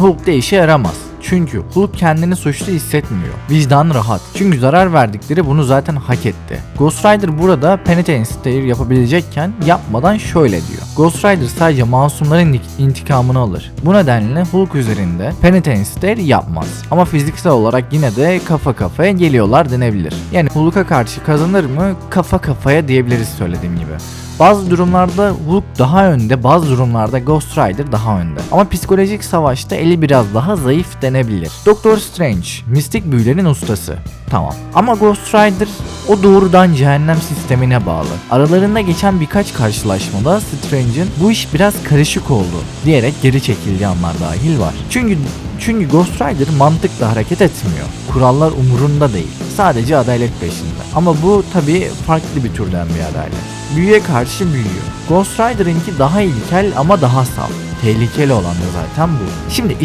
Hulk'ta işe yaramaz. Çünkü Hulk kendini suçlu hissetmiyor. Vicdan rahat. Çünkü zarar verdikleri bunu zaten hak etti. Ghost Rider burada Penitence Stare yapabilecekken yapmadan şöyle diyor. Ghost Rider sadece masumların intikamını alır. Bu nedenle Hulk üzerinde Penitence Stare yapmaz. Ama fiziksel olarak yine de kafa kafaya geliyorlar denebilir. Yani Hulk'a karşı kazanır mı? Kafa kafaya diyebiliriz söylediğim gibi. Bazı durumlarda Hulk daha önde, bazı durumlarda Ghost Rider daha önde. Ama psikolojik savaşta eli biraz daha zayıf denebilir. Doctor Strange, mistik büyülerin ustası. Tamam. Ama Ghost Rider o doğrudan cehennem sistemine bağlı. Aralarında geçen birkaç karşılaşmada Strange'in bu iş biraz karışık oldu diyerek geri çekildiği anlar dahil var. Çünkü çünkü Ghost Rider mantıkla hareket etmiyor. Kurallar umurunda değil. Sadece adalet peşinde. Ama bu tabii farklı bir türden bir adalet. Büyüye karşı büyüyor. Ghost Rider'ınki daha ilkel ama daha saf. Tehlikeli olan da zaten bu. Şimdi